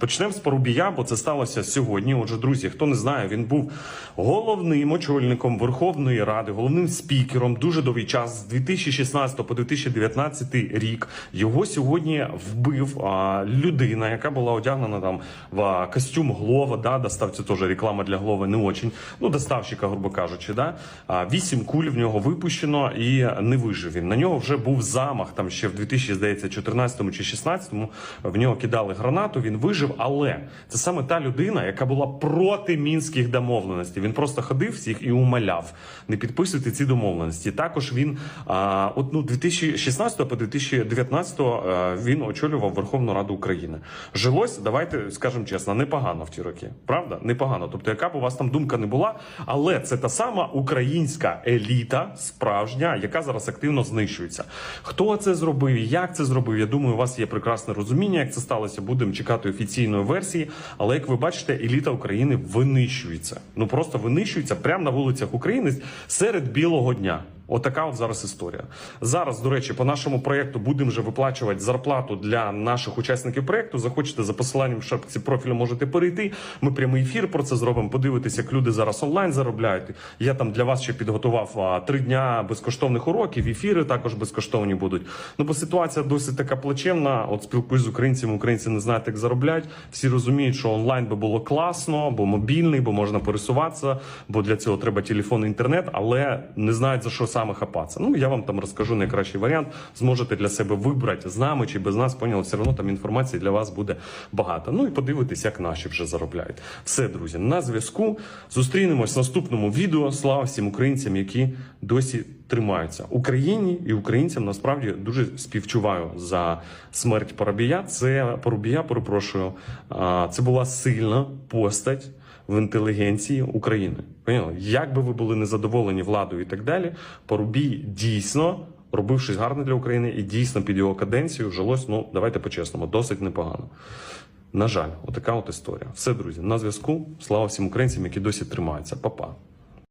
Почнемо з Порубія, бо це сталося сьогодні. Отже, друзі, хто не знає, він був головним очільником Верховної Ради, головним спікером дуже довгий час з 2016 по 2019 рік. Його сьогодні вбив а, людина, яка була одягнена там в костюм Глова. Да, достав це теж реклама для Глови не очень. Ну, доставщика, грубо кажучи, да. А, Вісім куль в нього випущено і не вижив він. На нього вже був замах там ще в 2014 чи 16 В нього кидали гранату. Він вижив, але це саме та людина, яка була проти мінських домовленостей. Він просто ходив всіх і умоляв не підписуйте ці домовленості. Також він а, от ну 2016 по 2019 а, він очолював Верховну Раду України. Жилось, давайте скажемо чесно, непогано в ті роки. Правда, непогано. Тобто, яка б у вас там думка не була, але це та сама українська еліта, справжня, яка зараз активно знищується. Хто це зробив? Як це зробив? Я думаю, у вас є прекрасне розуміння, як це сталося. Будемо чекати офіційної версії. Але як ви бачите, еліта України винищується. Ну просто винищується прямо на вулицях України серед білого дня. Отака от зараз історія. Зараз, до речі, по нашому проєкту будемо вже виплачувати зарплату для наших учасників проєкту. Захочете за посиланням в шапці профілю можете перейти. Ми прямий ефір про це зробимо. Подивитися, як люди зараз онлайн заробляють. Я там для вас ще підготував три дня безкоштовних уроків. Ефіри також безкоштовні будуть. Ну бо ситуація досить така плачевна. От спілкуюсь з українцями. Українці не знають, як заробляють. Всі розуміють, що онлайн би було класно, бо мобільний, бо можна пересуватися, бо для цього треба телефон, і інтернет, але не знають за що саме хапатися. Ну я вам там розкажу найкращий варіант. Зможете для себе вибрати з нами чи без нас. Поняли, все одно там інформації для вас буде багато. Ну і подивитись, як наші вже заробляють. Все, друзі, на зв'язку. Зустрінемось в наступному відео. Слава всім українцям, які досі тримаються. Україні і українцям насправді дуже співчуваю за смерть Парубія. Це Парубія, перепрошую. Це була сильна постать в інтелігенції України. Поняли? Як би ви були незадоволені владою і так далі, Порубій дійсно робив щось гарне для України і дійсно під його каденцію жилось, ну давайте по-чесному, досить непогано. На жаль, отака от історія. Все, друзі, на зв'язку. Слава всім українцям, які досі тримаються. Па-па.